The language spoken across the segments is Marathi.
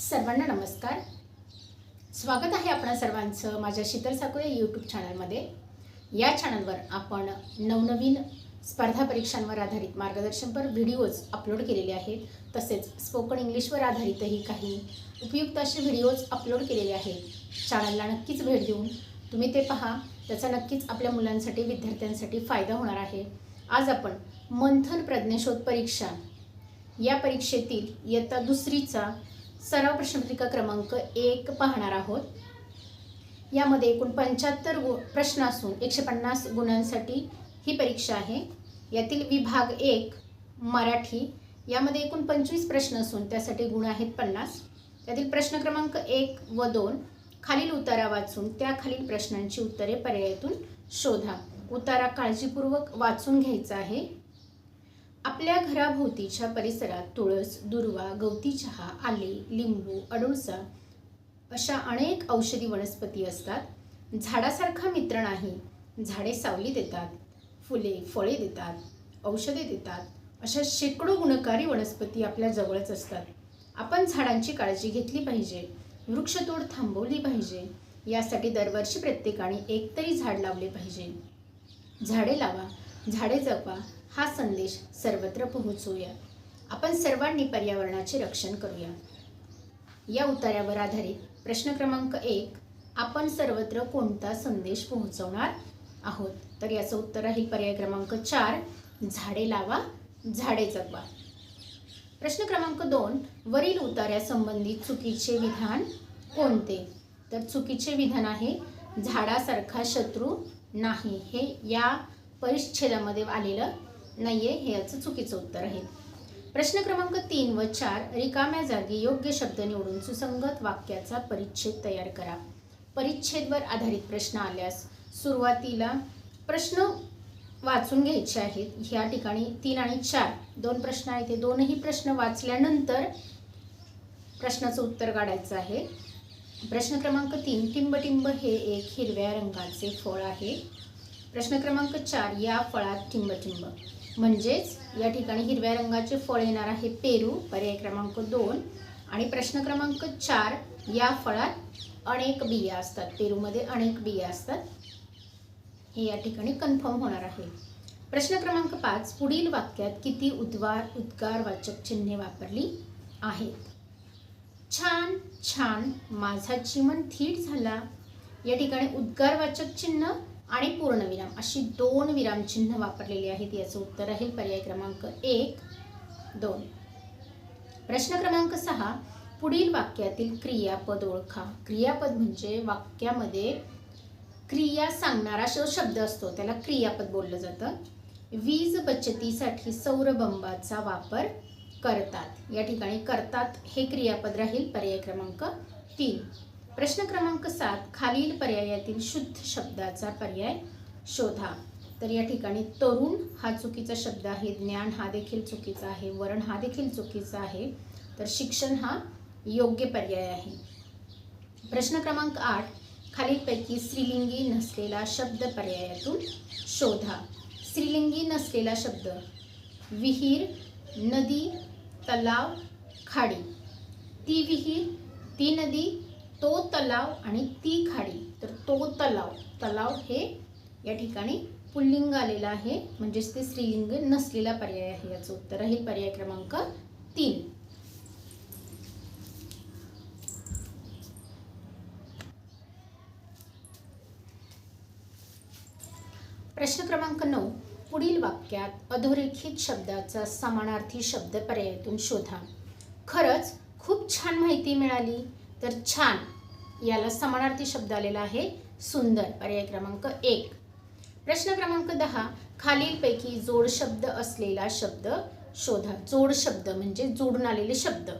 सर्वांना नमस्कार. स्वागत आहे आपणा सर्वांचं माझ्या शीतल साकोरे यूट्यूब चॅनलमध्ये या चॅनलवर आपण नवनवीन स्पर्धा परीक्षांवर आधारित मार्गदर्शनपर व्हिडिओज अपलोड केलेले आहेत. तसेच स्पोकन इंग्लिशवर आधारितही काही उपयुक्त असे व्हिडिओज अपलोड केलेले आहेत. चॅनलला नक्कीच भेट देऊन तुम्ही ते पहा. त्याचा नक्कीच आपल्या मुलांसाठी विद्यार्थ्यांसाठी फायदा होणार आहे. आज आपण मंथन प्रज्ञशोध परीक्षा या परीक्षेतील इयत्ता दुसरीचा सराव प्रश्नपत्रिका क्रमांक एक पाहणार आहोत. यामध्ये एकूण पंच्याहत्तर गु प्रश्न असून एकशे पन्नास गुणांसाठी ही परीक्षा आहे. यातील विभाग एक मराठी. यामध्ये एकूण पंचवीस प्रश्न असून त्यासाठी गुण आहेत पन्नास. त्यातील प्रश्न क्रमांक एक व दोन खालील उतारा वाचून त्या खालील प्रश्नांची उत्तरे पर्यायातून शोधा. उतारा काळजीपूर्वक वाचून घ्यायचा आहे. आपल्या घराभोवतीच्या परिसरात तुळस दुर्वा गवती चहा आले लिंबू अडुळसा अशा अनेक औषधी वनस्पती असतात. झाडासारखा मित्र नाही. झाडे सावली देतात फुले फळे देतात औषधे देतात. अशा शेकडो गुणकारी वनस्पती आपल्या जवळच असतात. आपण झाडांची काळजी घेतली पाहिजे. वृक्षतोड थांबवली पाहिजे. यासाठी दरवर्षी प्रत्येकाने एक तरी झाड लावले पाहिजे. झाडे लावा झाडे जगवा हा संदेश सर्वत्र पोहोचवूया आपण सर्वांनी पर्यावरणाचे रक्षण करूया. या उतार्यावर आधारित प्रश्न क्रमांक एक आपण सर्वत्र कोणता संदेश पोहोचवणार आहोत? तर याचं उत्तर आहे पर्याय क्रमांक चार झाडे लावा झाडे जगवा. प्रश्न क्रमांक दोन वरील उतार्यासंबंधी चुकीचे विधान कोणते? तर चुकीचे विधान आहे झाडासारखा शत्रू नाही. हे या परिच्छेदामध्ये आलेलं नाहीये हे याचं चुकीचं उत्तर आहे. प्रश्न क्रमांक तीन व चार रिकाम्या जागी योग्य शब्द निवडून सुसंगत वाक्याचा परिच्छेद तयार करा. परिच्छेदवर आधारित प्रश्न आल्यास सुरुवातीला प्रश्न वाचून घ्यायचे आहेत. ह्या ठिकाणी तीन आणि चार दोन प्रश्न आहेत. ते दोनही प्रश्न वाचल्यानंतर प्रश्नाचं उत्तर काढायचं आहे. प्रश्न क्रमांक तीन टिंबटिंब हे एक हिरव्या रंगाचे फळ आहे. प्रश्न क्रमांक चार या फळात टिंबटिंब. म्हणजेच या ठिकाणी हिरव्या रंगाचे फळ येणार आहे पेरू पर्याय क्रमांक दोन. आणि प्रश्न क्रमांक चार या फळात अनेक बिया असतात. पेरूमध्ये अनेक बिया असतात. हे या ठिकाणी कन्फर्म होणार आहे. प्रश्न क्रमांक पाच पुढील वाक्यात किती उद्वार उद्गारवाचक चिन्हे वापरली आहेत? छान छान माझा चिमण थीट झाला. या ठिकाणी उद्गारवाचक चिन्ह आणि पूर्णविराम. अशी दोन विरामचिन्ह वापरलेली आहेत याचं उत्तर आहे पर्याय क्रमांक एक दोन. प्रश्न क्रमांक सहा पुढील वाक्यातील क्रियापद ओळखा. क्रियापद म्हणजे वाक्यामध्ये क्रिया सांगणारा जो शब्द असतो त्याला क्रियापद बोललं जातं. वीज बचतीसाठी सौरबंबाचा वापर करतात. या ठिकाणी करतात हे क्रियापद राहील पर्याय क्रमांक तीन. प्रश्न क्रमांक सात खालील पर्यायातील शुद्ध शब्दाचा पर्याय शोधा. तर या ठिकाणी तरुण हा चुकीचा शब्द आहे ज्ञान हा देखील चुकीचा आहे वरण हा देखील चुकीचा आहे तर शिक्षण हा योग्य पर्याय आहे. प्रश्न क्रमांक आठ खालीलपैकी स्त्रीलिंगी नसलेला शब्द पर्यायातून शोधा. स्त्रीलिंगी नसलेला शब्द विहीर नदी तलाव खाडी. ती विहीर ती नदी तो तलाव आणि ती खाडी. तर तो तलाव तलाव हे या ठिकाणी पुल्लिंग आलेलं आहे. म्हणजेच ते स्त्रीलिंग नसलेला पर्याय आहे याचं उत्तर आहे. पर्याय क्रमांक तीन. प्रश्न क्रमांक नऊ. पुढील वाक्यात अधोरेखित शब्दाचा समानार्थी शब्द पर्यायातून शोधा. खरंच खूप छान माहिती मिळाली. तर छान. याला समानार्थी शब्द आलेला आहे सुंदर. पर्याय क्रमांक एक. प्रश्न क्रमांक दहा खालीलपैकी जोड शब्द असलेला शब्द शोधा. जोड शब्द म्हणजे जोडून आलेले शब्द.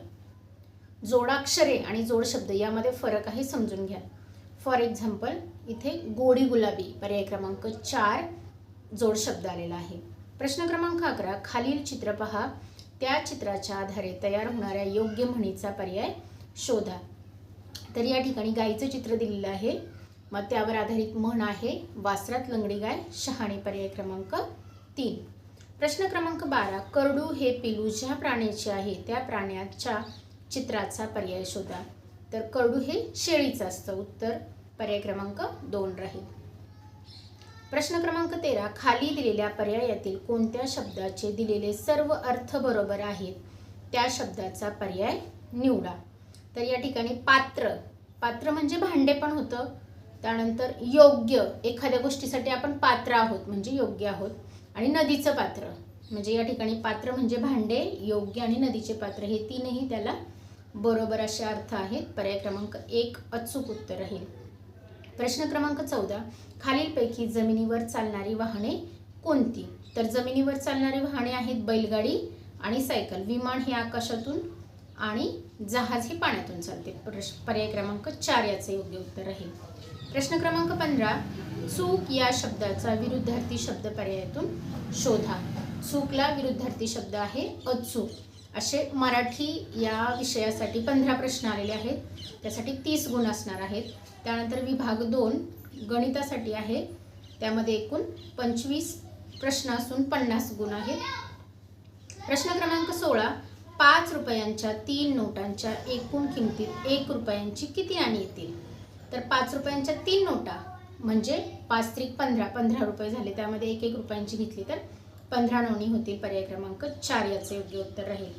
जोडाक्षरे आणि जोड शब्द यामध्ये फरक आहे समजून घ्या. फॉर एक्झाम्पल इथे गोडी गुलाबी. पर्याय क्रमांक चार जोड शब्द आलेला आहे. प्रश्न क्रमांक अकरा खालील चित्र पहा. त्या चित्राच्या आधारे तयार होणाऱ्या योग्य म्हणीचा पर्याय शोधा. तर या ठिकाणी गायीचं चित्र दिलेलं आहे. मग त्यावर आधारित म्हण आहे वासरात लंगडी गाय शहाणी पर्याय क्रमांक तीन. प्रश्न क्रमांक बारा करडू हे पिलू ज्या प्राण्याचे आहे त्या प्राण्याच्या चित्राचा पर्याय शोधा. तर करडू हे शेळीचं असतं. उत्तर पर्याय क्रमांक दोन राहील. प्रश्न क्रमांक तेरा खाली दिलेल्या पर्यायातील कोणत्या शब्दाचे दिलेले सर्व अर्थ बरोबर आहेत त्या शब्दाचा पर्याय निवडा. तर या ठिकाणी पात्र. पात्र म्हणजे भांडे पण होतं. त्यानंतर योग्य. एखाद्या गोष्टीसाठी आपण पात्र आहोत म्हणजे योग्य आहोत. आणि नदीचं पात्र. म्हणजे या ठिकाणी पात्र म्हणजे भांडे योग्य आणि नदीचे पात्र. हे तीनही त्याला बरोबर असे अर्थ आहेत. पर्याय क्रमांक एक अचूक उत्तर राहील प्रश्न क्रमांक चौदा. खालीलपैकी जमिनीवर चालणारी वाहने कोणती? तर जमिनीवर चालणारी वाहने आहेत बैलगाडी आणि सायकल. विमान हे आकाशातून आणि जहाज हे पाण्यातून चालते. प्रश पर्याय क्रमांक चार याचे योग्य उत्तर राहील प्रश्न क्रमांक पंधरा चूक या शब्दाचा विरुद्धार्थी शब्द पर्यायातून शोधा. चूकला विरुद्धार्थी शब्द आहे अचूक. असे मराठी या विषयासाठी पंधरा प्रश्न आलेले आहेत. त्यासाठी तीस गुण असणार आहेत. त्यानंतर विभाग दोन गणितासाठी आहे. त्यामध्ये एकूण पंचवीस प्रश्न असून पन्नास गुण आहेत. प्रश्न क्रमांक सोळा पाच रुपयांच्या तीन नोटांच्या एकूण किमतीत एक रुपयांची किती आणि येतील? तर पाच रुपयांच्या तीन नोटा म्हणजे पाच त्रिक पंधरा पंधरा रुपये झाले. त्यामध्ये एक एक रुपयांची घेतली तर पंधरा नोणी होतील. पर्याय क्रमांक चार याचे योग्य उत्तर राहील.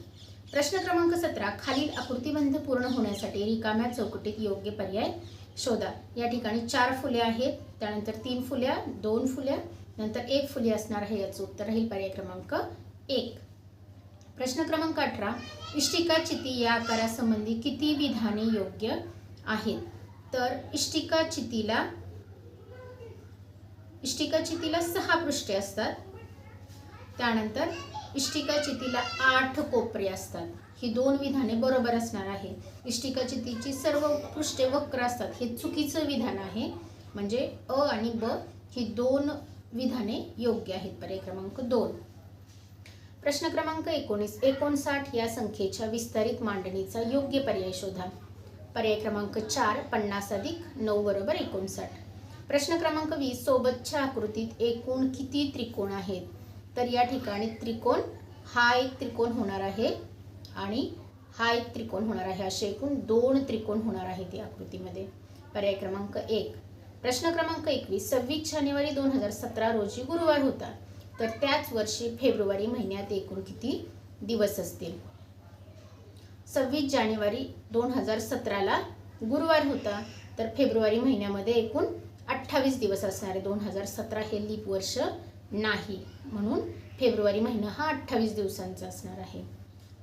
प्रश्न क्रमांक सतरा खालील आकृतीबंध पूर्ण होण्यासाठी रिकाम्या चौकटीत योग्य पर्याय शोधा. या ठिकाणी चार फुले आहेत. त्यानंतर तीन फुल्या दोन फुल्या नंतर एक फुले असणार आहे याचं उत्तर राहील. पर्याय क्रमांक एक. प्रश्न क्रमांक अठरा. इष्टिका चिती या आकारासंबंधी किती विधाने योग्य आहेत? तर इष्टिका चितीला इष्टिका चितीला सहा पृष्ठे असतात. त्यानंतर इष्टिका चितीला आठ कोपरे असतात. ही दोन विधाने बरोबर असणार आहे इष्टिका चितीची सर्व पृष्ठे वक्र असतात. हे चुकीचं विधान आहे. म्हणजे अ आणि ब ही दोन विधाने योग्य आहेत. पर्याय क्रमांक दोन. प्रश्न क्रमांक एकोणीस एकोणसाठ या संख्येच्या विस्तारित मांडणीचा योग्य पर्याय शोधा. पर्याय क्रमांक चार पन्नास अधिक नऊ बरोबर एकोणसाठ. प्रश्न क्रमांक वीस सोबतच्या आकृतीत एकूण किती त्रिकोण आहेत? तर या ठिकाणी त्रिकोण हा एक त्रिकोण होणार आहे आणि हा एक त्रिकोण होणार आहे. असे एकूण दोन त्रिकोण होणार आहेत या आकृतीमध्ये. पर्याय क्रमांक एक. प्रश्न क्रमांक एकवीस सव्वीस जानेवारी दोन हजार सतरा रोजी गुरुवार होता. तर त्याच वर्षी फेब्रुवारी महिन्यात एकूण किती दिवस असतील? सव्वीस जानेवारी दोन हजार सतराला गुरुवार होता. तर फेब्रुवारी महिन्यामध्ये एकूण अठ्ठावीस दिवस असणारे दोन हजार सतरा हे लीप वर्ष नाही. म्हणून फेब्रुवारी महिना हा अठ्ठावीस दिवसांचा असणार आहे.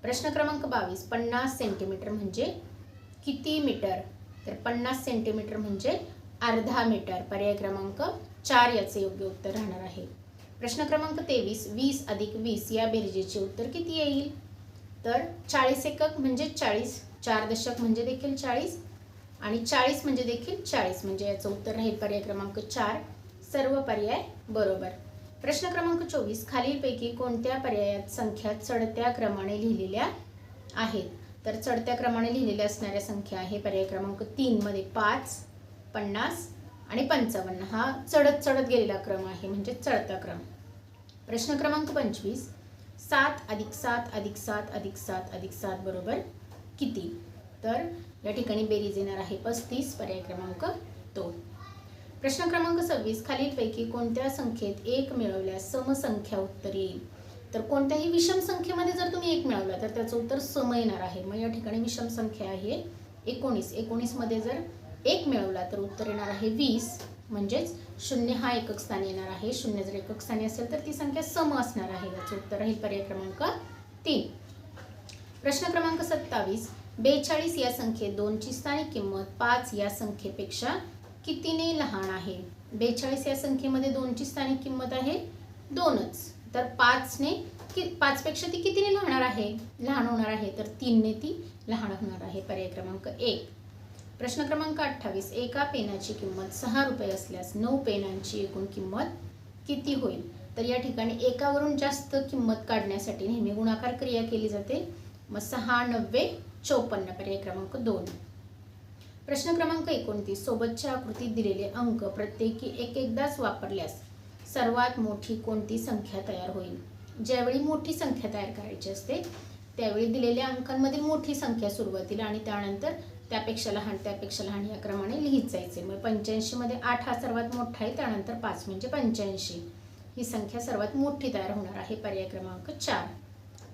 प्रश्न क्रमांक बावीस पन्नास सेंटीमीटर म्हणजे किती मीटर? तर पन्नास सेंटीमीटर म्हणजे अर्धा मीटर. पर्याय क्रमांक चार याचे योग्य उत्तर राहणार आहे. प्रश्न क्रमांक तेवीस वीस अधिक वीस या बेरजेचे उत्तर किती येईल? तर चाळीस एकक म्हणजे चाळीस चार दशक म्हणजे देखील चाळीस आणि चाळीस म्हणजे देखील चाळीस. म्हणजे याचं उत्तर राहील पर्याय क्रमांक चार सर्व पर्याय बरोबर. प्रश्न क्रमांक चोवीस खालीलपैकी कोणत्या पर्यायात संख्या चढत्या क्रमाने लिहिलेल्या आहेत? तर चढत्या क्रमाने लिहिलेल्या असणाऱ्या संख्या आहे पर्याय क्रमांक तीनमध्ये पाच पन्नास आणि पंचावन्न. हा चढत चढत गेलेला क्रम आहे म्हणजे चढता क्रम. प्रश्न क्रमांक पंचवीस. सात अधिक सात अधिक सात अधिक सात अधिक सात बरोबर किती? तर या ठिकाणी बेरीज येणार आहे पस्तीस पर्याय क्रमांक दोन. प्रश्न क्रमांक सव्वीस खालीलपैकी कोणत्या संख्येत एक मिळवल्यास समसंख्या उत्तर येईल? तर कोणत्याही विषम संख्येमध्ये जर तुम्ही एक मिळवला तर त्याचं उत्तर सम येणार आहे. मग या ठिकाणी विषम संख्या आहे एकोणीस. एकोणीसमध्ये जर एक मिळवला तर उत्तर येणार आहे वीस. म्हणजेच शून्य हा एकक स्थान येणार आहे. शून्य जर एकक स्थानी असेल तर ती संख्या सम असणार आहे. याचं उत्तर राहील पर्याय क्रमांक तीन. प्रश्न क्रमांक सत्तावीस. बेचाळीस या संख्येत दोनची स्थानिक किंमत पाच या संख्येपेक्षा कितीने लहान आहे? बेचाळीस या संख्येमध्ये दोनची स्थानिक किंमत आहे. दोनच. तर पाचने कि पाचपेक्षा ती कितीने लहान आहे? लहान होणार आहे. तर तीनने ती लहान होणार आहे. पर्याय क्रमांक एक. प्रश्न क्रमांक अठ्ठावीस. एका पेनाची किंमत सहा रुपये असल्यास नऊ पेनांची एकूण किंमत किती होईल? तर या ठिकाणी एकावरून जास्त किंमत काढण्यासाठी नेहमी गुणाकार क्रिया केली जाते. मग सहा नव्वे चौपन्न पर्याय क्रमांक दोन. प्रश्न क्रमांक एकोणतीस. सोबतच्या आकृतीत दिलेले अंक प्रत्येकी एक एकदाच वापरल्यास सर्वात मोठी कोणती संख्या तयार होईल? ज्यावेळी मोठी संख्या तयार करायची असते त्यावेळी दिलेल्या अंकांमधील मोठी संख्या सुरुवातीला आणि त्यानंतर त्यापेक्षा लहान त्यापेक्षा लहान या क्रमाने लिहित जायचे मग पंच्याऐंशीमध्ये आठ हा सर्वात मोठा आहे त्यानंतर पाच म्हणजे पंच्याऐंशी. ही संख्या सर्वात मोठी तयार होणार आहे. पर्याय क्रमांक चार.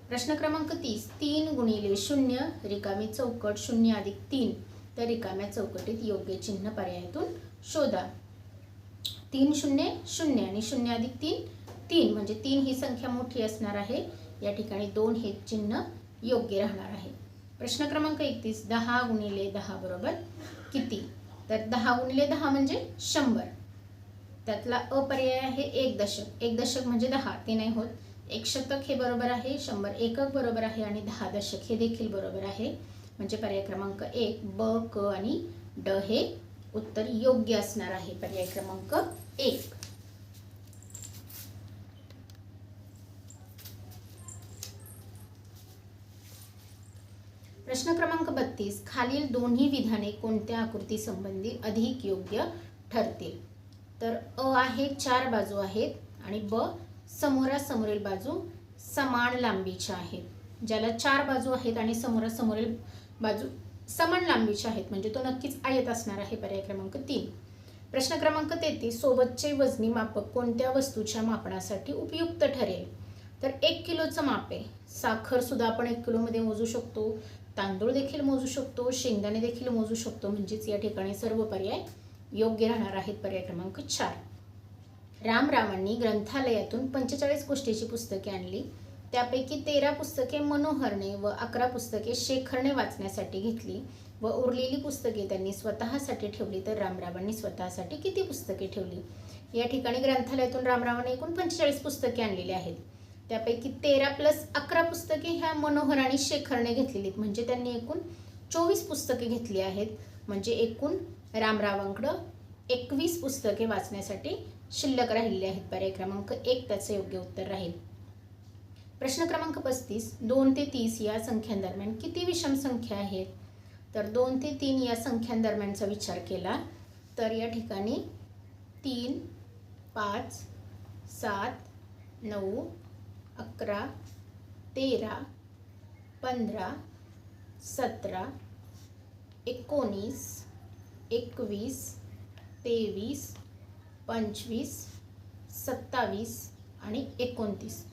प्रश्न क्रमांक तीस. तीन गुणिले शून्य रिकामी चौकट शून्य अधिक तीन. तर रिकाम्या चौकटीत योग्य चिन्ह पर्यायातून शोधा. तीन शून्य शून्य आणि शून्य अधिक तीन. तीन म्हणजे तीन ही संख्या मोठी असणार आहे. या ठिकाणी दोन हे चिन्ह योग्य राहणार आहे. प्रश्न क्रमांक एकतीस दहा गुणिले दहा बरोबर किती? तर दहा गुणिले दहा म्हणजे शंभर. त्यातला अपर्याय आहे एक दशक. एक दशक म्हणजे दहा. ते नाही होत. एक शतक हे बरोबर आहे शंभर एकक बरोबर आहे आणि दहा दशक हे देखील बरोबर आहे. म्हणजे पर्याय क्रमांक एक ब क आणि ड हे उत्तर योग्य असणार आहे. पर्याय क्रमांक एक. प्रश्न क्रमांक बत्तीस खालील दोन्ही विधाने कोणत्या आकृती संबंधी अधिक योग्य ठरतील? तर अ आहे चार बाजू आहेत आणि ब समोरासमोरील बाजू समान लांबीच्या आहेत. ज्याला चार बाजू आहेत आणि समोरासमोरील बाजू समान लांबीच्या आहेत म्हणजे तो नक्कीच आयत असणार आहे पर्याय क्रमांक तीन. प्रश्न क्रमांक तेहतीस सोबतचे वजनी मापक कोणत्या वस्तूच्या मापनासाठी उपयुक्त ठरेल? तर एक किलोचं माप आहे. साखर सुद्धा आपण एक किलोमध्ये मोजू शकतो. तांदूळ देखील मोजू शकतो शेंगदाणे देखील मोजू शकतो म्हणजेच या ठिकाणी सर्व पर्याय योग्य राहणार आहेत. पर्याय क्रमांक चार. रामरावांनी ग्रंथालयातून पंचेचाळीस गोष्टीची पुस्तके आणली. त्यापैकी तेरा पुस्तके मनोहरने व अकरा पुस्तके शेखरने वाचण्यासाठी घेतली व उरलेली पुस्तके त्यांनी स्वतःसाठी ठेवली. तर रामरावांनी स्वतःसाठी किती पुस्तके ठेवली? या ठिकाणी ग्रंथालयातून रामरावांनी एकूण पंचेचाळीस पुस्तके आणलेली आहेत. त्यापैकी तेरा प्लस अकरा पुस्तके ह्या मनोहर आणि शेखरने घेतलेली आहेत म्हणजे त्यांनी एकूण चोवीस पुस्तके घेतली आहेत. म्हणजे एकूण रामरावांकडं एकवीस पुस्तके वाचण्यासाठी शिल्लक राहिलेली आहेत. पर्याय क्रमांक एक त्याचं योग्य उत्तर राहील. प्रश्न क्रमांक पस्तीस दोन ते तीस या संख्यांदरम्यान किती विषम संख्या आहेत? तर दोन ते तीन या संख्यांदरम्यानचा विचार केला तर या ठिकाणी तीन पाच सात नऊ अकरा तेरा पंधरा सतरा एकोणीस एकवीस तेवीस पंचवीस सत्तावीस आणि एकोणतीस.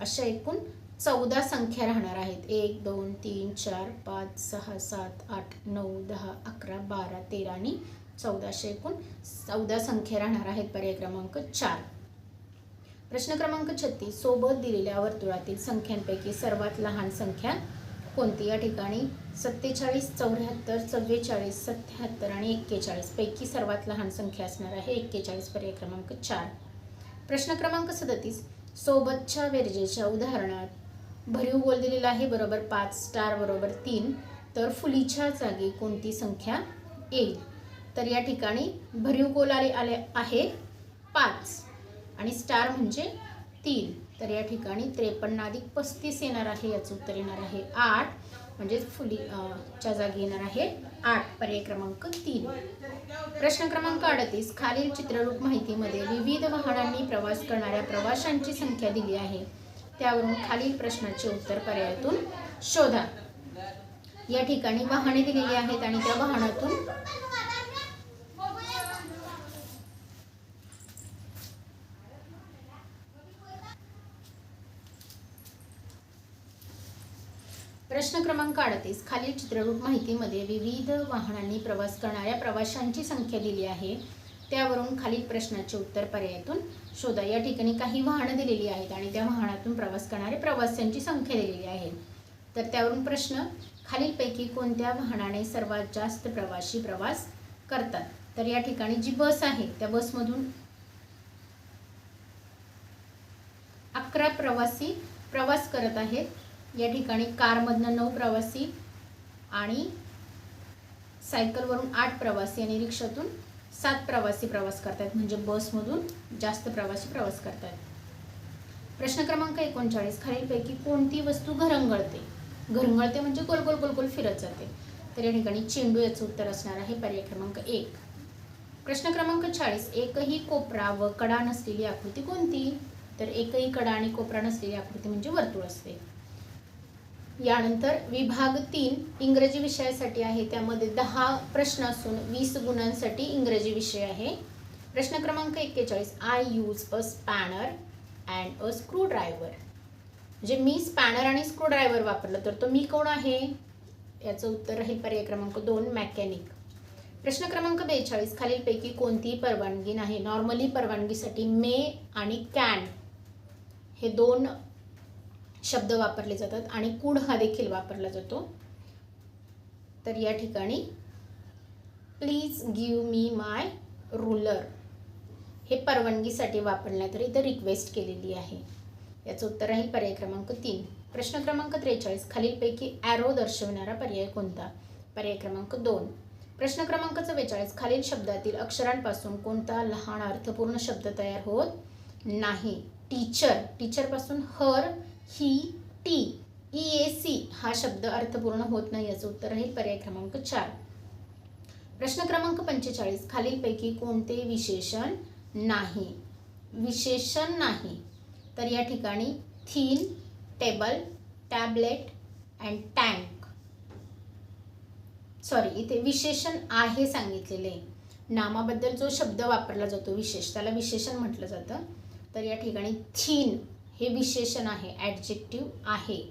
अशा एकूण चौदा संख्या राहणार आहेत. एक दोन तीन चार पाच सहा सात आठ नऊ दहा अकरा बारा तेरा आणि चौदाशे एकूण चौदा संख्या राहणार आहेत. पर्याय क्रमांक चार. प्रश्न क्रमांक छत्तीस सोबत दिलेल्या वर्तुळातील संख्यांपैकी सर्वात लहान संख्या कोणती? या ठिकाणी सत्तेचाळीस चौऱ्याहत्तर चव्वेचाळीस सत्याहत्तर आणि एक्केचाळीस पैकी सर्वात लहान संख्या असणार आहे एक्केचाळीस पर्याय क्रमांक चार. प्रश्न क्रमांक सदतीस सोबतच्या वेरजेच्या उदाहरणात भरीव गोल दिलेला आहे बरोबर पाच स्टार बरोबर तीन तर फुलीच्या जागी कोणती संख्या येईल? तर या ठिकाणी भरीव गोल आले आले आहे पाच. आणि स्टार म्हणजे तीन. तर या ठिकाणी त्रेपन्न अधिक पस्तीस येणार आहे याचं उत्तर येणार आहे आठ. म्हणजेच फुली च्या जागी येणार आहे आठ. पर्याय क्रमांक तीन. प्रश्न क्रमांक अडतीस. खालील चित्ररूप माहितीमध्ये विविध वाहनांनी प्रवास करणाऱ्या प्रवाशांची संख्या दिली आहे. त्यावरून खालील प्रश्नाचे उत्तर पर्यायातून शोधा. या ठिकाणी वाहने दिलेली आहेत आणि त्या वाहनातून प्रश्न क्रमांक अडतीस. खालील चित्ररूप माहितीमध्ये विविध वाहनांनी प्रवास करणाऱ्या प्रवाशांची संख्या दिली आहे. त्यावरून खालील प्रश्नाचे उत्तर पर्यायातून शोधा. या ठिकाणी काही वाहनं दिलेली आहेत आणि त्या वाहनातून प्रवास करणाऱ्या प्रवाशांची संख्या दिलेली आहे. तर त्यावरून प्रश्न खालीलपैकी कोणत्या वाहनाने सर्वात जास्त प्रवासी प्रवास करतात? तर या ठिकाणी जी बस आहे त्या बसमधून अकरा प्रवासी प्रवास करत आहेत. या ठिकाणी कारमधनं नऊ प्रवासी आणि सायकलवरून आठ प्रवासी आणि रिक्षातून सात प्रवासी प्रवास करतात म्हणजे बसमधून जास्त प्रवासी प्रवास करतात प्रश्न क्रमांक एकोणचाळीस. खालीलपैकी कोणती वस्तू घरंगळते? घरंगळते म्हणजे गोल गोल गोल गोल फिरत जाते. तर या ठिकाणी चेंडू याचं उत्तर असणार आहे. पर्याय क्रमांक एक. प्रश्न क्रमांक चाळीस. एकही कोपरा व कडा नसलेली आकृती कोणती? तर एकही कडा आणि कोपरा नसलेली आकृती म्हणजे वर्तुळ असते. यानंतर विभाग तीन इंग्रजी विषयासाठी आहे. त्यामध्ये दहा प्रश्न असून वीस गुणांसाठी इंग्रजी विषय आहे. प्रश्न क्रमांक एक्केचाळीस. I use a spanner and a screwdriver म्हणजे मी स्पॅनर आणि स्क्रू ड्रायव्हर वापरलं तर तो मी कोण आहे? याचं उत्तर राहील पर्याय क्रमांक दोन मॅकॅनिक प्रश्न क्रमांक बेचाळीस. खालीलपैकी कोणतीही परवानगी नाही. नॉर्मली परवानगीसाठी मे आणि कॅन हे दोन शब्द वापरले जातात आणि कुड हा देखील वापरला जातो. तर या ठिकाणी please give me my ruler हे परवानगीसाठी वापरण्यात तर इथं रिक्वेस्ट केलेली आहे. याचं उत्तर राहील पर्याय क्रमांक तीन. प्रश्न क्रमांक त्रेचाळीस. खालीलपैकी ॲरो दर्शवणारा पर्याय कोणता? पर्याय क्रमांक दोन. प्रश्न क्रमांक चव्वेचाळीस. खालील शब्दातील अक्षरांपासून कोणता लहान अर्थपूर्ण शब्द तयार होत नाही? टीचर. टीचरपासून हर ही टी ई ए सी हा शब्द अर्थपूर्ण होत नाही याचं उत्तर आहे पर्याय क्रमांक चार. प्रश्न क्रमांक पंचेचाळीस. खालीलपैकी कोणते विशेषण नाही? विशेषण नाही. तर या ठिकाणी thin table tablet and tank. Sorry इथे विशेषण आहे सांगितलेले. नामाबद्दल जो शब्द वापरला जातो विशेष त्याला विशेषण म्हटलं जातं. तर या ठिकाणी थीन हे विशेषण आहे ॲडजेक्टिव्ह आहे.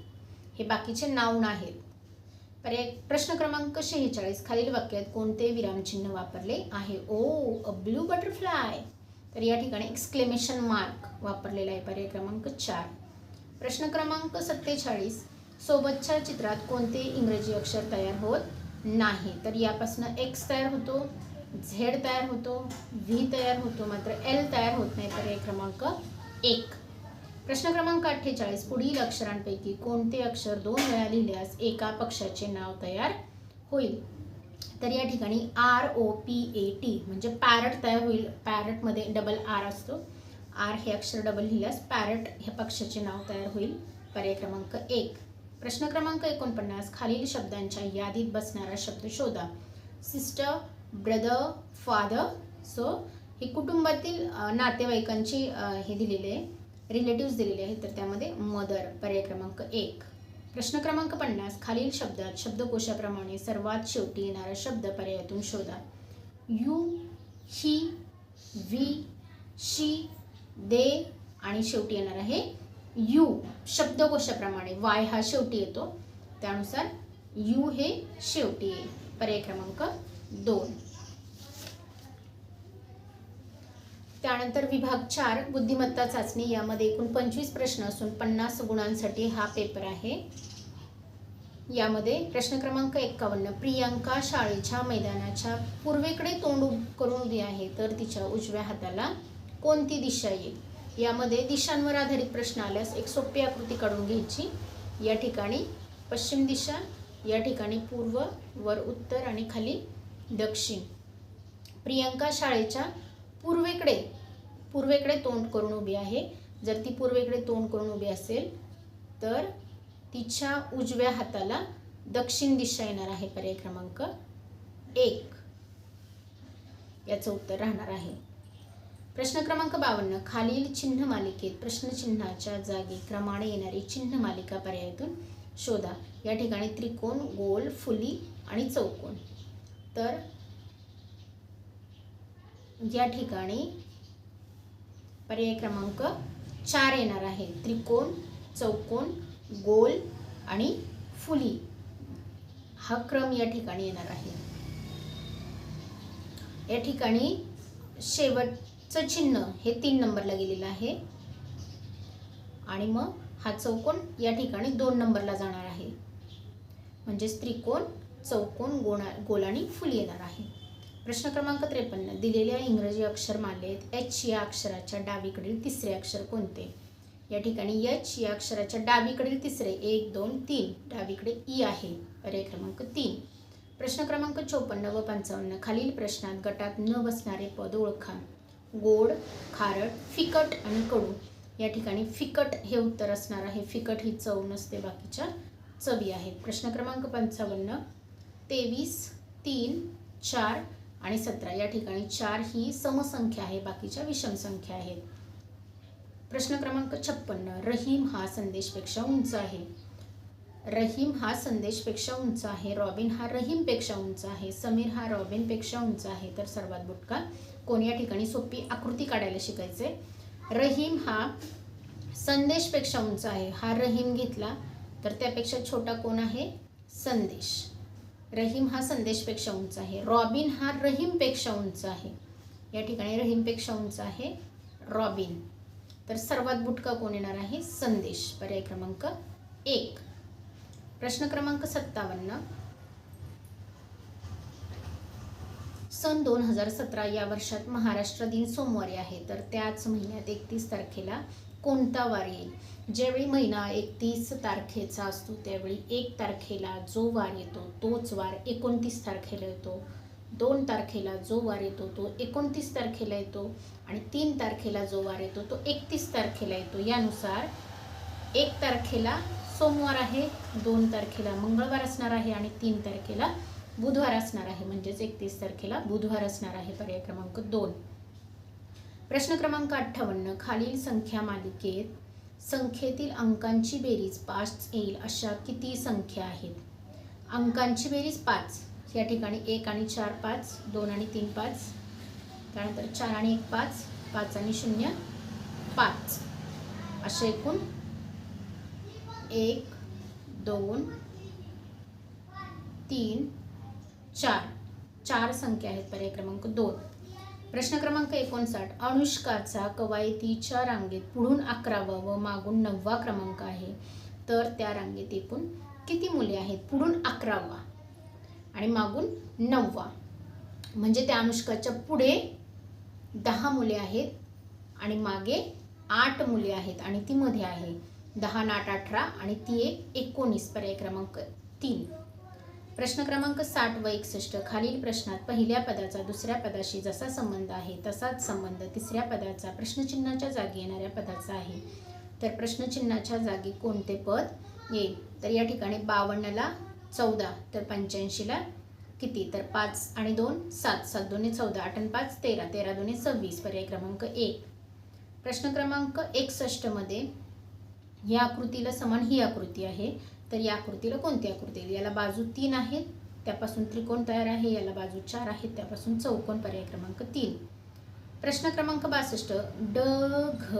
हे बाकीचे नाऊन आहेत. पर्याय प्रश्न क्रमांक शेहेचाळीस खालील वाक्यात कोणते विरामचिन्ह वापरले आहे? ओ अ ब्लू बटरफ्लाय तर या ठिकाणी एक्सक्लेमेशन मार्क वापरलेला आहे पर्याय क्रमांक चार. प्रश्न क्रमांक सत्तेचाळीस. सोबतच्या चित्रात कोणते इंग्रजी अक्षर तयार होत नाही? तर यापासून एक्स तयार होतो झेड तयार होतो व्ही तयार होतो मात्र एल तयार होत नाही. पर्याय क्रमांक एक. प्रश्न क्रमांक अठ्ठेचाळीस. पुढील अक्षरांपैकी कोणते अक्षर दोन वेळा लिहिल्यास एका पक्षाचे नाव तयार होईल? तर या ठिकाणी R O P A T म्हणजे पॅरट तयार होईल. पॅरटमध्ये डबल आर असतो. आर हे अक्षर डबल लिहिल्यास पॅरट ह्या पक्षाचे नाव तयार होईल. पर्याय क्रमांक एक. प्रश्न क्रमांक एकोणपन्नास. खालील शब्दांच्या यादीत बसणारा शब्द शोधा. सिस्टर ब्रदर फादर सो हे कुटुंबातील नातेवाईकांची हे दिलेले आहे. रिलेटिव्स दिलेले आहेत तर त्यामध्ये मदर पर्याय क्रमांक एक. प्रश्न क्रमांक पन्नास खालील शब्दात शब्दकोशाप्रमाणे सर्वात शेवटी येणारा शब्द पर्यायातून शोधा. You he we she they आणि शेवटी येणार आहे यू. शब्दकोशाप्रमाणे वाय हा शेवटी येतो. त्यानुसार यू हे शेवटी येईल. पर्याय क्रमांक दोन. त्यानंतर विभाग चार बुद्धिमत्ता चाचणी यामध्ये एकूण पंचवीस प्रश्न असून पन्नास गुणांसाठी हा पेपर आहे. यामध्ये प्रश्न क्रमांक एक्कावन्न प्रियांका शाळेच्या मैदानाच्या पूर्वेकडे तोंड करून उभी आहे तर तिच्या उजव्या हाताला कोणती दिशा येईल? यामध्ये दिशांवर आधारित प्रश्न आल्यास एक सोपी आकृती काढून घ्यायची. या ठिकाणी पश्चिम दिशा या ठिकाणी पूर्व वर उत्तर आणि खाली दक्षिण. प्रियांका शाळेच्या पूर्वेकडे पूर्वेकडे तोंड करून उभी आहे. जर ती पूर्वेकडे तोंड करून उभी असेल तर तिच्या उजव्या हाताला दक्षिण दिशा येणार आहे पर्याय क्रमांक एक. याचं उत्तर राहणार आहे. प्रश्न क्रमांक बावन्न खालील चिन्ह मालिकेत प्रश्नचिन्हाच्या जागी क्रमाने येणारी चिन्ह मालिका पर्यायातून शोधा. या ठिकाणी त्रिकोण गोल फुली आणि चौकोन तर या ठिकाणी पर्याय क्रमांक चार येणार आहे. त्रिकोण चौकोन गोल आणि फुली. हा क्रम या ठिकाणी येणार आहे. या ठिकाणी शेवटचं चिन्ह हे तीन नंबरला गेलेलं आहे. आणि मग हा चौकोन या ठिकाणी दोन नंबरला जाणार आहे. म्हणजेच त्रिकोण चौकोन गोणा गोल आणि फुली येणार आहे. प्रश्न क्रमांक त्रेपन्न दिलेल्या इंग्रजी अक्षरमालेत एच या अक्षराच्या डावीकडील तिसरे अक्षर कोणते? या ठिकाणी एच या अक्षराच्या डावीकडील तिसरे एक दोन तीन डावीकडे ई आहे. पर्याय क्रमांक तीन. प्रश्न क्रमांक चोपन्न व पंचावन्न खालील प्रश्नात गटात न बसणारे पद ओळखा. गोड खारट फिकट आणि कडू. या ठिकाणी फिकट हे उत्तर असणार आहे. फिकट ही चव नसते बाकीच्या चवी आहेत. प्रश्न क्रमांक पंचावन्न तेवीस तीन चार आणि सतरा या ठिकाणी चार ही समसंख्या आहे बाकीच्या विषम संख्या आहेत. प्रश्न क्रमांक छप्पन्न रहीम हा संदेशपेक्षा उंच आहे. रहीम हा संदेशपेक्षा उंच आहे रॉबिन हा रहीमपेक्षा उंच आहे समीर हा रॉबिनपेक्षा उंच आहे. तर सर्वात बुटका कोण या ठिकाणी सोपी आकृती काढायला शिकायचे रहीम हा संदेशपेक्षा उंच आहे. हा रहीम घेतला तर त्यापेक्षा छोटा कोण आहे? संदेश. रहीम हा संदेशपेक्षा उंच आहे. रॉबिन हा रहीमपेक्षा उंच आहे. या ठिकाणी रहीमपेक्षा उंच आहे रॉबिन. तर सर्वात बुटका कोण येणार आहे? संदेश. पर्याय क्रमांक एक. प्रश्न क्रमांक सत्तावन्न. सन दोन हजार सतरा या वर्षात महाराष्ट्र दिन सोमवारी आहे. तर त्याच महिन्यात एकतीस तारखेला कोणता वार येईल? ज्यावेळी महिना एकतीस तारखेचा असतो त्यावेळी एक तारखेला जो वार येतो तोच वार एकोणतीस तारखेला येतो. दोन तारखेला जो वार येतो तो एकोणतीस तारखेला येतो आणि तीन तारखेला जो वार येतो तो एकतीस तारखेला येतो. यानुसार एक तारखेला सोमवार आहे दोन तारखेला मंगळवार असणार आहे आणि तीन तारखेला बुधवार असणार आहे. म्हणजेच एकतीस तारखेला बुधवार असणार आहे पर्याय क्रमांक दोन. प्रश्न क्रमांक अठ्ठावन्न खालील संख्या मालिकेत संख्येतील अंकांची बेरीज पाच येईल अशा किती संख्या आहेत? अंकांची बेरीज पाच. या ठिकाणी एक आणि चार पाच दोन आणि तीन पाच. त्यानंतर चार आणि एक पाच पाच आणि शून्य पाच. असे एकूण एक दोन तीन चार. चार संख्या आहेत पर्याय क्रमांक दोन. प्रश्न क्रमांक एकोणसाठ. अनुष्काचा कवायतीच्या रांगेत पुढून अकरावा व मागून नववा क्रमांक आहे. तर त्या रांगेत एकूण किती मुले आहेत? पुढून अकरावा आणि मागून नववा. म्हणजे त्या अनुष्काच्या पुढे दहा मुले आहेत आणि मागे आठ मुले आहेत आणि ती मध्ये आहे. दहा नाट आठ अठरा आणि ती एक एकोणीस. पर्याय क्रमांक तीन. प्रश्न क्रमांक साठ व एकसष्ट. खालील प्रश्नात पहिल्या पदाचा दुसऱ्या पदाशी जसा संबंध आहे तसाच संबंध तिसऱ्या पदाचा प्रश्नचिन्हाच्या जागी येणाऱ्या पदाचा आहे. तर प्रश्नचिन्हाच्या जागी कोणते पद येईल? तर या ठिकाणी बावन्नला चौदा तर पंच्याऐंशीला किती? तर पाच आणि दोन सात. सात दोन्ही चौदा आठ आणि पाच तेरा. तेरा दोन्ही सव्वीस. पर्याय क्रमांक एक. प्रश्न क्रमांक एकसष्टमध्ये या आकृतीला समान ही आकृती आहे. तर या आकृतीला कोणती आकृती येईल याला बाजू तीन आहेत त्यापासून त्रिकोण तयार आहे याला बाजू चार आहेत त्यापासून चौकोन पर्याय क्रमांक तीन. प्रश्न क्रमांक बासष्ट ड घ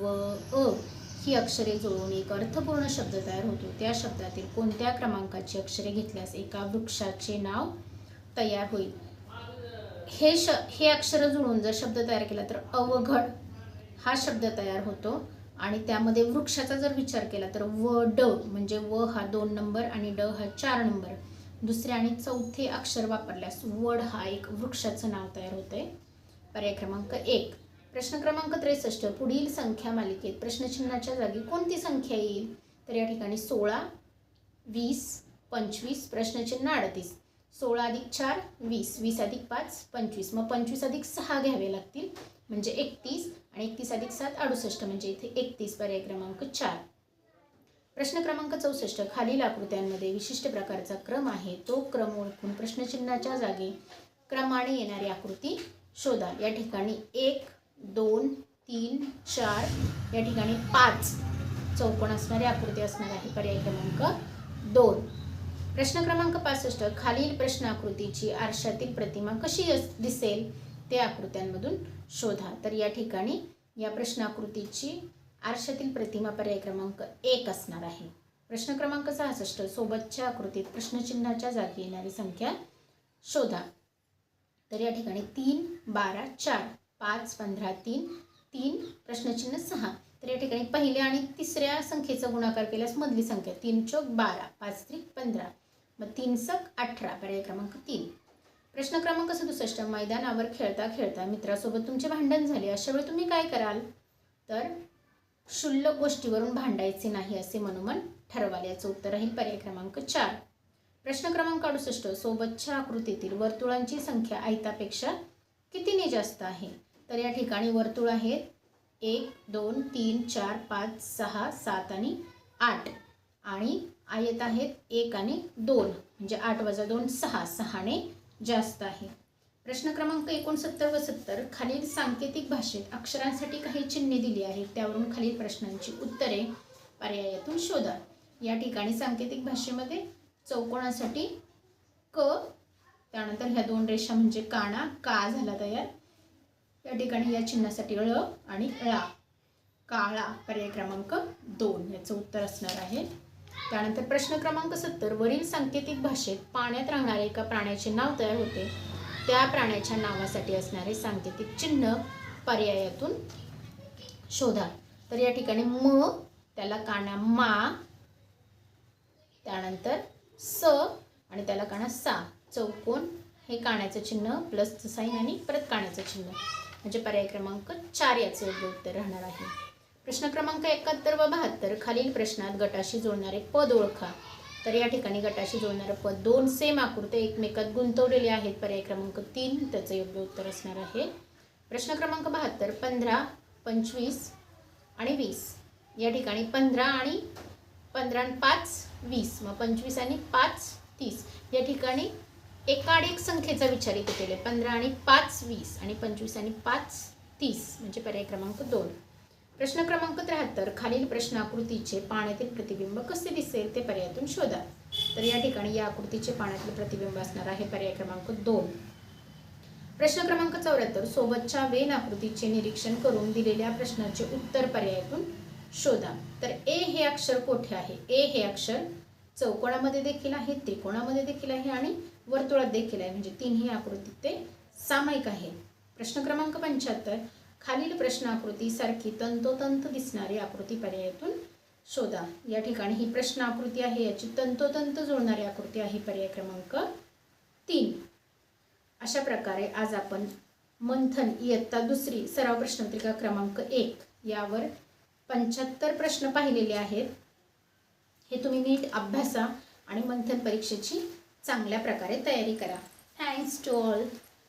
व अ ही अक्षरे जुळवून एक अर्थपूर्ण शब्द तयार होतो. त्या शब्दातील कोणत्या क्रमांकाची अक्षरे घेतल्यास एका वृक्षाचे नाव तयार होईल? हे श हे अक्षर जुळवून जर शब्द तयार केला तर अवघड हा शब्द तयार होतो. आणि त्यामध्ये वृक्षाचा जर विचार केला तर व ड म्हणजे व हा दोन नंबर आणि ड हा चार नंबर. दुसरे आणि चौथे अक्षर वापरल्यास वड हा एक वृक्षाचं नाव तयार होतंय. पर्याय क्रमांक एक. प्रश्न क्रमांक त्रेसष्ट. पुढील संख्या मालिकेत प्रश्नचिन्हाच्या जागी कोणती संख्या येईल? तर या ठिकाणी सोळा वीस पंचवीस प्रश्नचिन्ह अडतीस. सोळा अधिक चार वीस. वीस अधिक पाच पंचवीस. मग पंचवीस अधिक सहा घ्यावे लागतील. म्हणजे एकतीस आणि एकतीस अधिक सात अडुसष्ट म्हणजे इथे एकतीस पर्याय क्रमांक चार. प्रश्न क्रमांक चौसष्ट खालील आकृत्यांमध्ये विशिष्ट प्रकारचा क्रम आहे. तो क्रम ओळखून प्रश्नचिन्हाच्या जागी क्रमाने येणारी आकृती शोधा. या ठिकाणी एक दोन तीन चार या ठिकाणी पाच चौकोन असणारी आकृती असणार आहे. पर्याय क्रमांक दोन. प्रश्न क्रमांक पासष्ट खालील प्रश्न आकृतीची आरशातील प्रतिमा कशी दिसेल? ते आकृत्यांमधून शोधा. तर या ठिकाणी या प्रश्नाकृतीची आरशातील प्रतिमा पर्याय क्रमांक एक असणार आहे. प्रश्न क्रमांक सहासष्ट सोबतच्या आकृतीत प्रश्नचिन्हाच्या जागी येणारी संख्या शोधा. तर या ठिकाणी तीन बारा चार पाच पंधरा तीन तीन प्रश्नचिन्ह सहा. तर या ठिकाणी पहिल्या आणि तिसऱ्या संख्येचा गुणाकार केल्यास मधली संख्या तीन चौक बारा पाच त्रिक पंधरा. मग तीन सक अठरा पर्याय क्रमांक तीन. प्रश्न क्रमांक सदुसष्ट मैदानावर खेळता खेळता मित्रासोबत तुमचे भांडण झाले अशा वेळी तुम्ही काय कराल? तर क्षुल्लक गोष्टीवरून भांडायचे नाही असे मनोमन ठरवाल. याचं उत्तर राहील पर्याय क्रमांक चार. प्रश्न क्रमांक अडुसष्ट सोबतच्या आकृतीतील वर्तुळांची संख्या आयतापेक्षा कितीने जास्त आहे? तर या ठिकाणी वर्तुळ आहेत एक दोन तीन चार पाच सहा सात आणि आठ. आणि आयत आहेत एक आणि दोन म्हणजे आठ वजा दोन सहा. सहाने जास्त आहे. प्रश्न क्रमांक एकोणसत्तर व सत्तर खालील सांकेतिक भाषेत अक्षरांसाठी काही चिन्हे दिली आहेत. त्यावरून खालील प्रश्नांची उत्तरे पर्यायातून शोधा. या ठिकाणी सांकेतिक भाषेमध्ये चौकोणासाठी क त्यानंतर ह्या दोन रेषा म्हणजे काणा का झाला तयार. या ठिकाणी या चिन्हासाठी ळ आणि ळा. काळा पर्याय क्रमांक दोन याचं उत्तर असणार आहे. त्यानंतर प्रश्न क्रमांक सत्तर वरील सांकेतिक भाषेत पाण्यात राहणारे एका प्राण्याचे नाव तयार होते. त्या प्राण्याच्या नावासाठी असणारे सांकेतिक चिन्ह पर्यायातून शोधा. तर या ठिकाणी म त्याला काना मा त्यानंतर स आणि त्याला काना सा. चौकोन हे काण्याचं चिन्ह प्लसचं साईन आणि परत काण्याचं चिन्ह. म्हणजे पर्याय क्रमांक चार याचं योग्य उत्तर राहणार आहे. प्रश्न क्रमांक एकाहत्तर व बहात्तर. खालील प्रश्नात गटाशी जोडणारे पद ओळखा. तर या ठिकाणी गटाशी जोडणारं पद दोन सेम आकृते एकमेकात गुंतवलेले आहेत. पर्याय क्रमांक तीन त्याचं योग्य उत्तर असणार आहे. प्रश्न क्रमांक बहात्तर पंधरा पंचवीस आणि वीस. या ठिकाणी पंधरा आणि पंधरा आणि पाच वीस. मग पंचवीस आणि पाच तीस. या ठिकाणी एकाडेक संख्येचा विचार इथे केले पंधरा आणि पाच वीस आणि पंचवीस आणि पाच तीस. म्हणजे पर्याय क्रमांक दोन. प्रश्न क्रमांक त्र्याहत्तर खालील प्रश्न आकृतीचे पाण्यातील प्रतिबिंब कसे दिसेल ते पर्यायातून शोधा. तर या ठिकाणी या आकृतीचे पाण्यातील प्रतिबिंब असणार आहे पर्याय क्रमांक दोन. प्रश्न क्रमांक चौऱ्याहत्तर सोबतच्या वेन आकृतीचे निरीक्षण करून दिलेल्या प्रश्नाचे उत्तर पर्यायातून शोधा. तर ए हे अक्षर कोठे आहे? ए हे अक्षर चौकोणामध्ये देखील आहे त्रिकोणामध्ये देखील आहे आणि वर्तुळात देखील आहे. म्हणजे तिन्ही आकृतीत ते सामायिक आहे. प्रश्न क्रमांक पंच्याहत्तर खालील प्रश्न सारखी तंतोतंत दिसणारी आकृती पर्यायातून शोधा. या ठिकाणी ही प्रश्न आकृती आहे याची तंतोतंत जुळणारी आकृती आहे पर्याय क्रमांक तीन. अशा प्रकारे आज आपण मंथन इयत्ता दुसरी सराव प्रश्नपत्रिका क्रमांक एक यावर पंच्याहत्तर प्रश्न पाहिलेले आहेत. हे तुम्ही नीट अभ्यासा आणि मंथन परीक्षेची चांगल्या प्रकारे तयारी करा. Thanks to all